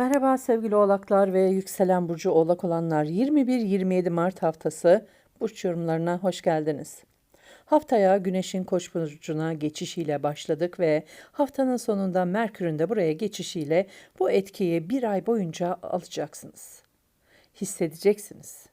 Merhaba sevgili oğlaklar ve yükselen burcu oğlak olanlar 21-27 Mart haftası burç yorumlarına hoş geldiniz. Haftaya Güneş'in Koç burcuna geçişiyle başladık ve haftanın sonunda Merkür'ün de buraya geçişiyle bu etkiyi bir ay boyunca alacaksınız. Hissedeceksiniz.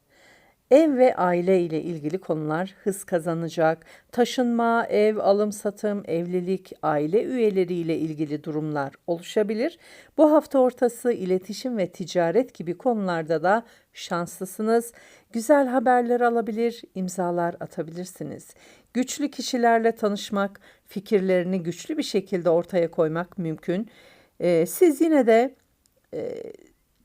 Ev ve aile ile ilgili konular hız kazanacak. Taşınma, ev, alım satım, evlilik, aile üyeleriyle ilgili durumlar oluşabilir. Bu hafta ortası iletişim ve ticaret gibi konularda da şanslısınız. Güzel haberler alabilir, imzalar atabilirsiniz. Güçlü kişilerle tanışmak, fikirlerini güçlü bir şekilde ortaya koymak mümkün. Ee, siz yine de e,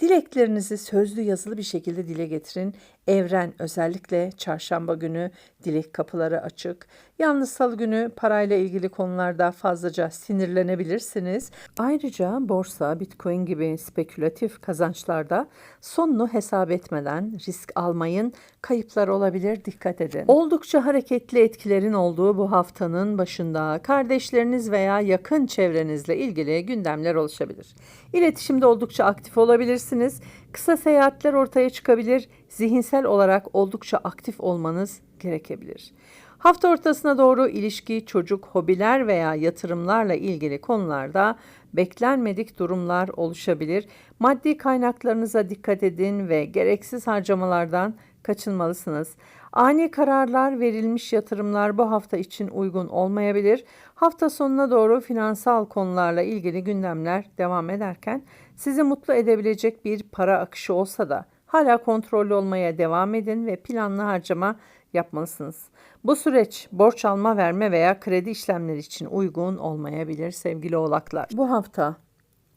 Dileklerinizi sözlü yazılı bir şekilde dile getirin. Evren özellikle çarşamba günü dilek kapıları açık. Yalnız salı günü parayla ilgili konularda fazlaca sinirlenebilirsiniz. Ayrıca borsa, bitcoin gibi spekülatif kazançlarda sonunu hesap etmeden risk almayın. Kayıplar olabilir dikkat edin. Oldukça hareketli etkilerin olduğu bu haftanın başında kardeşleriniz veya yakın çevrenizle ilgili gündemler oluşabilir. İletişimde oldukça aktif olabilirsiniz. Kısa seyahatler ortaya çıkabilir. Zihinsel olarak oldukça aktif olmanız gerekebilir. Hafta ortasına doğru ilişki, çocuk, hobiler veya yatırımlarla ilgili konularda beklenmedik durumlar oluşabilir. Maddi kaynaklarınıza dikkat edin ve gereksiz harcamalardan kaçınmalısınız. Ani kararlar verilmiş yatırımlar bu hafta için uygun olmayabilir. Hafta sonuna doğru finansal konularla ilgili gündemler devam ederken sizi mutlu edebilecek bir para akışı olsa da hala kontrollü olmaya devam edin ve planlı harcama yapmalısınız. Bu süreç borç alma verme veya kredi işlemleri için uygun olmayabilir sevgili oğlaklar. Bu hafta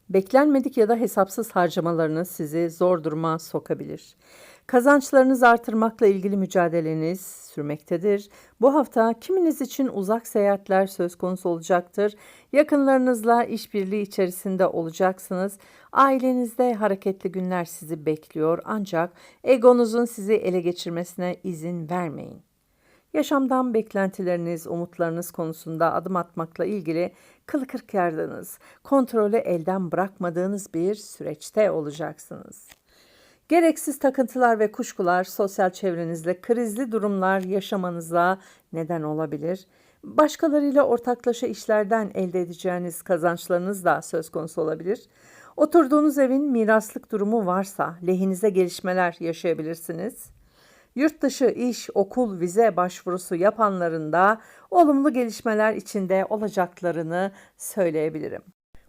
beklenmedik ya da hesapsız harcamalarınız sizi zor duruma sokabilir. Kazançlarınızı artırmakla ilgili mücadeleniz sürmektedir. Bu hafta kiminiz için uzak seyahatler söz konusu olacaktır. Yakınlarınızla işbirliği içerisinde olacaksınız. Ailenizde hareketli günler sizi bekliyor ancak egonuzun sizi ele geçirmesine izin vermeyin. Yaşamdan beklentileriniz, umutlarınız konusunda adım atmakla ilgili kılı kırk yardınız, kontrolü elden bırakmadığınız bir süreçte olacaksınız. Gereksiz takıntılar ve kuşkular sosyal çevrenizle krizli durumlar yaşamanıza neden olabilir. Başkalarıyla ortaklaşa işlerden elde edeceğiniz kazançlarınız da söz konusu olabilir. Oturduğunuz evin miraslık durumu varsa lehinize gelişmeler yaşayabilirsiniz. Yurt dışı iş, okul, vize başvurusu yapanların da olumlu gelişmeler içinde olacaklarını söyleyebilirim.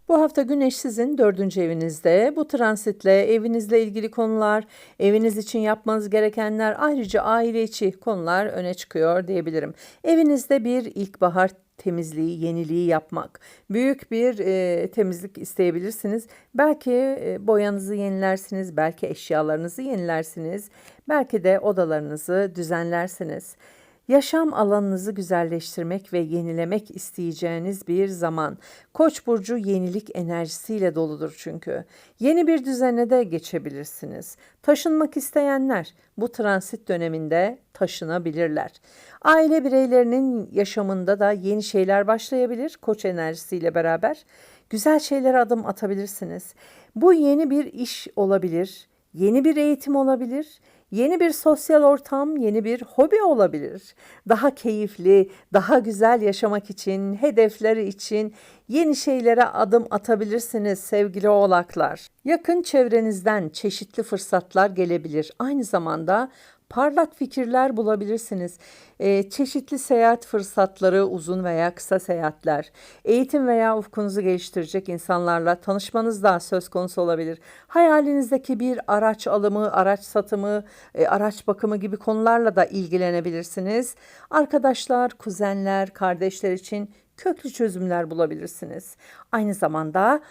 Bu hafta Güneş sizin dördüncü evinizde. Bu transitle evinizle ilgili konular, eviniz için yapmanız gerekenler, ayrıca aile içi konular öne çıkıyor diyebilirim. Evinizde bir ilkbahar temizliği, yeniliği yapmak. Büyük bir e, temizlik isteyebilirsiniz. Belki e, boyanızı yenilersiniz, belki eşyalarınızı yenilersiniz, belki de odalarınızı düzenlersiniz. Yaşam alanınızı güzelleştirmek ve yenilemek isteyeceğiniz bir zaman. Koç burcu yenilik enerjisiyle doludur çünkü. Yeni bir düzene de geçebilirsiniz. Taşınmak isteyenler bu transit döneminde taşınabilirler. Aile bireylerinin yaşamında da yeni şeyler başlayabilir Koç enerjisiyle beraber. Güzel şeylere adım atabilirsiniz. Bu yeni bir iş olabilir, yeni bir eğitim olabilir Yeni bir sosyal ortam, yeni bir hobi olabilir. Daha keyifli, daha güzel yaşamak için, hedefleri için yeni şeylere adım atabilirsiniz sevgili oğlaklar. Yakın çevrenizden çeşitli fırsatlar gelebilir. Aynı zamanda parlak fikirler bulabilirsiniz. E, çeşitli seyahat fırsatları, uzun veya kısa seyahatler, eğitim veya ufkunuzu geliştirecek insanlarla tanışmanız da söz konusu olabilir. Hayalinizdeki bir araç alımı, araç satımı, e, araç bakımı gibi konularla da ilgilenebilirsiniz. Arkadaşlar, kuzenler, kardeşler için köklü çözümler bulabilirsiniz. Aynı zamanda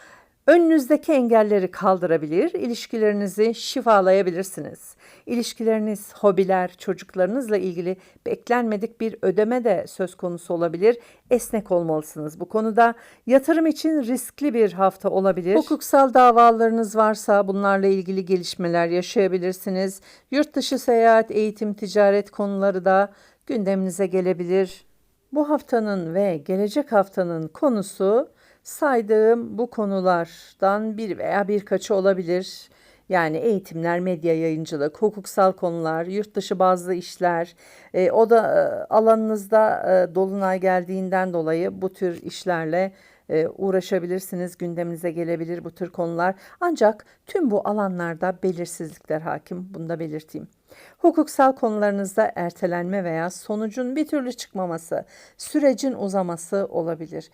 Önünüzdeki engelleri kaldırabilir, ilişkilerinizi şifalayabilirsiniz. İlişkileriniz, hobiler, çocuklarınızla ilgili beklenmedik bir ödeme de söz konusu olabilir. Esnek olmalısınız bu konuda. Yatırım için riskli bir hafta olabilir. Hukuksal davalarınız varsa bunlarla ilgili gelişmeler yaşayabilirsiniz. Yurt dışı seyahat, eğitim, ticaret konuları da gündeminize gelebilir. Bu haftanın ve gelecek haftanın konusu Saydığım bu konulardan bir veya birkaçı olabilir. Yani eğitimler, medya yayıncılık, hukuksal konular, yurt dışı bazı işler, e, o da e, alanınızda e, dolunay geldiğinden dolayı bu tür işlerle e, uğraşabilirsiniz, gündeminize gelebilir bu tür konular. Ancak tüm bu alanlarda belirsizlikler hakim, bunu da belirteyim. Hukuksal konularınızda ertelenme veya sonucun bir türlü çıkmaması, sürecin uzaması olabilir.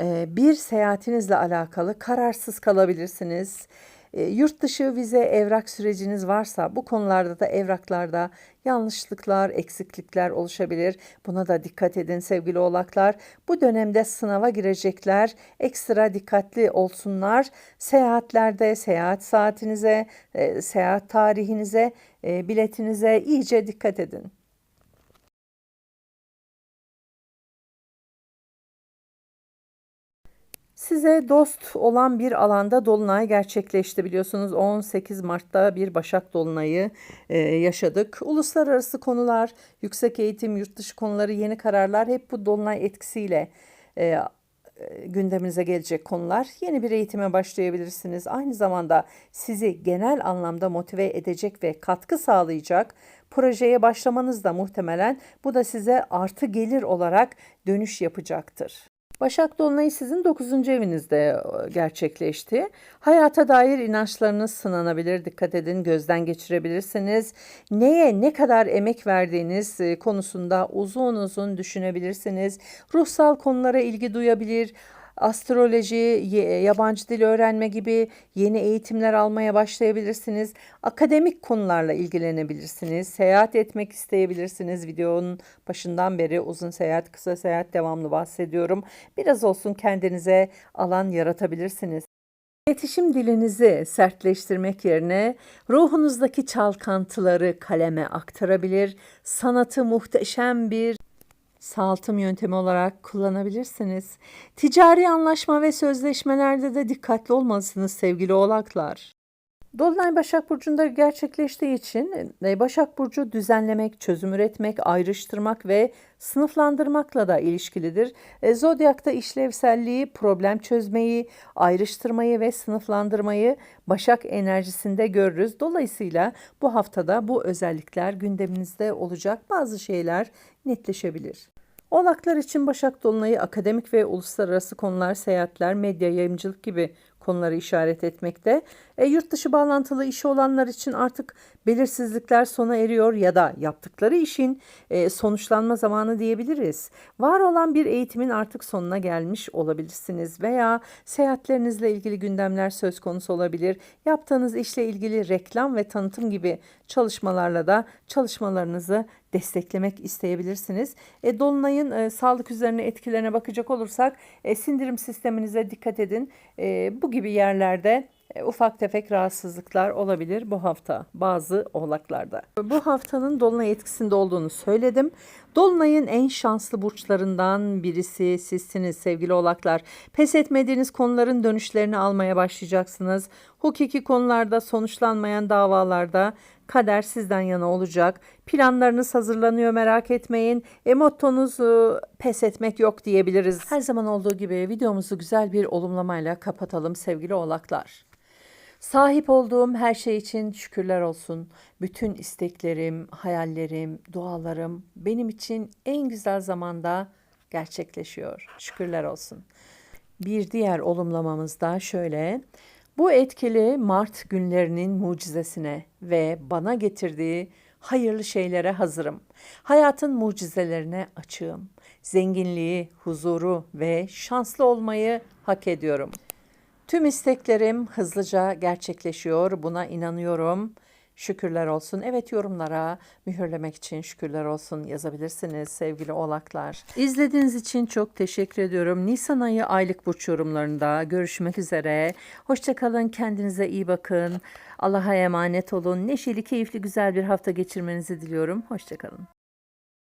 E, bir seyahatinizle alakalı kararsız kalabilirsiniz. E, yurt dışı vize evrak süreciniz varsa bu konularda da evraklarda yanlışlıklar, eksiklikler oluşabilir. Buna da dikkat edin sevgili oğlaklar. Bu dönemde sınava girecekler. Ekstra dikkatli olsunlar. Seyahatlerde, seyahat saatinize, e, seyahat tarihinize, e, biletinize iyice dikkat edin. Size dost olan bir alanda dolunay gerçekleşti biliyorsunuz 18 Mart'ta bir Başak Dolunay'ı e, yaşadık. Uluslararası konular, yüksek eğitim, yurt dışı konuları, yeni kararlar hep bu dolunay etkisiyle e, e, gündeminize gelecek konular. Yeni bir eğitime başlayabilirsiniz. Aynı zamanda sizi genel anlamda motive edecek ve katkı sağlayacak projeye başlamanız da muhtemelen bu da size artı gelir olarak dönüş yapacaktır. Başak Dolunay'ı sizin 9. evinizde e, gerçekleşti. Hayata dair inançlarınız sınanabilir. Dikkat edin, gözden geçirebilirsiniz. Neye ne kadar emek verdiğiniz e, konusunda uzun uzun düşünebilirsiniz. Ruhsal konulara ilgi duyabilir astroloji, yabancı dil öğrenme gibi yeni eğitimler almaya başlayabilirsiniz. Akademik konularla ilgilenebilirsiniz. Seyahat etmek isteyebilirsiniz. Videonun başından beri uzun seyahat, kısa seyahat devamlı bahsediyorum. Biraz olsun kendinize alan yaratabilirsiniz. İletişim dilinizi sertleştirmek yerine ruhunuzdaki çalkantıları kaleme aktarabilir, sanatı muhteşem bir saltım yöntemi olarak kullanabilirsiniz. Ticari anlaşma ve sözleşmelerde de dikkatli olmalısınız sevgili oğlaklar. Dolunay Başak Burcu'nda gerçekleştiği için e, Başak Burcu düzenlemek, çözüm üretmek, ayrıştırmak ve sınıflandırmakla da ilişkilidir. E, Zodyak'ta işlevselliği, problem çözmeyi, ayrıştırmayı ve sınıflandırmayı Başak enerjisinde görürüz. Dolayısıyla bu haftada bu özellikler gündeminizde olacak bazı şeyler netleşebilir. Oğlaklar için Başak Dolunay'ı akademik ve uluslararası konular, seyahatler, medya, yayımcılık gibi konuları işaret etmekte. E, yurt dışı bağlantılı işi olanlar için artık belirsizlikler sona eriyor ya da yaptıkları işin e, sonuçlanma zamanı diyebiliriz. Var olan bir eğitimin artık sonuna gelmiş olabilirsiniz veya seyahatlerinizle ilgili gündemler söz konusu olabilir. Yaptığınız işle ilgili reklam ve tanıtım gibi çalışmalarla da çalışmalarınızı desteklemek isteyebilirsiniz. E, Dolunay'ın e, sağlık üzerine etkilerine bakacak olursak e, sindirim sisteminize dikkat edin. E, bu gibi yerlerde e, ufak tefek rahatsızlıklar olabilir bu hafta bazı oğlaklarda. Bu haftanın dolunay etkisinde olduğunu söyledim. Dolunay'ın en şanslı burçlarından birisi sizsiniz sevgili oğlaklar. Pes etmediğiniz konuların dönüşlerini almaya başlayacaksınız. Hukuki konularda sonuçlanmayan davalarda kader sizden yana olacak. Planlarınız hazırlanıyor merak etmeyin. E, mottonuz e, pes etmek yok diyebiliriz. Her zaman olduğu gibi videomuzu güzel bir olumlamayla kapatalım sevgili oğlaklar. Sahip olduğum her şey için şükürler olsun. Bütün isteklerim, hayallerim, dualarım benim için en güzel zamanda gerçekleşiyor. Şükürler olsun. Bir diğer olumlamamız da şöyle. Bu etkili Mart günlerinin mucizesine ve bana getirdiği hayırlı şeylere hazırım. Hayatın mucizelerine açığım. Zenginliği, huzuru ve şanslı olmayı hak ediyorum. Tüm isteklerim hızlıca gerçekleşiyor. Buna inanıyorum. Şükürler olsun. Evet yorumlara mühürlemek için şükürler olsun yazabilirsiniz sevgili oğlaklar. İzlediğiniz için çok teşekkür ediyorum. Nisan ayı aylık burç yorumlarında görüşmek üzere. Hoşçakalın. Kendinize iyi bakın. Allah'a emanet olun. Neşeli, keyifli, güzel bir hafta geçirmenizi diliyorum. Hoşçakalın.